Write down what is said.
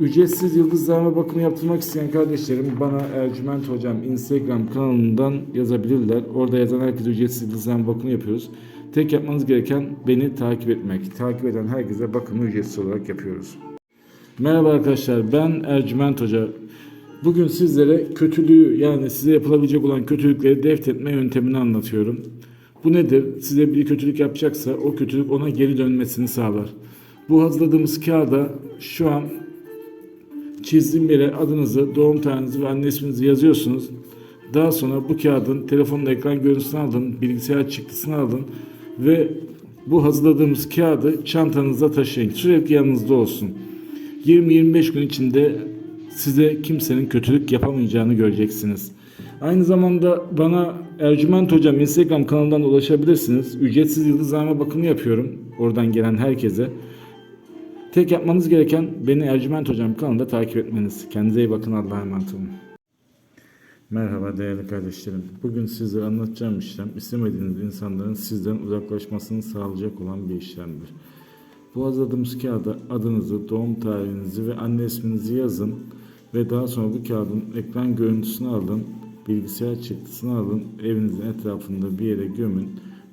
Ücretsiz yıldızlarma bakımı yaptırmak isteyen kardeşlerim bana Ercüment Hocam Instagram kanalından yazabilirler. Orada yazan herkese ücretsiz yıldızlarma bakımı yapıyoruz. Tek yapmanız gereken beni takip etmek. Takip eden herkese bakımı ücretsiz olarak yapıyoruz. Merhaba arkadaşlar ben Ercüment Hoca. Bugün sizlere kötülüğü yani size yapılabilecek olan kötülükleri deft etme yöntemini anlatıyorum. Bu nedir? Size bir kötülük yapacaksa o kötülük ona geri dönmesini sağlar. Bu hazırladığımız kağıda şu an çizdiğim yere adınızı, doğum tarihinizi ve anne isminizi yazıyorsunuz. Daha sonra bu kağıdın telefonun ekran görüntüsünü alın, bilgisayar çıktısını alın ve bu hazırladığımız kağıdı çantanızda taşıyın. Sürekli yanınızda olsun. 20-25 gün içinde size kimsenin kötülük yapamayacağını göreceksiniz. Aynı zamanda bana Ercüment Hocam Instagram kanalından ulaşabilirsiniz. Ücretsiz yıldızlarma bakımı yapıyorum. Oradan gelen herkese. Tek yapmanız gereken beni Ercüment Hocam kanalında takip etmeniz. Kendinize iyi bakın. Allah'a emanet olun. Merhaba değerli kardeşlerim. Bugün sizlere anlatacağım işlem istemediğiniz insanların sizden uzaklaşmasını sağlayacak olan bir işlemdir. Bu hazırladığımız kağıda adınızı, doğum tarihinizi ve anne isminizi yazın ve daha sonra bu kağıdın ekran görüntüsünü alın, bilgisayar çıktısını alın, evinizin etrafında bir yere gömün.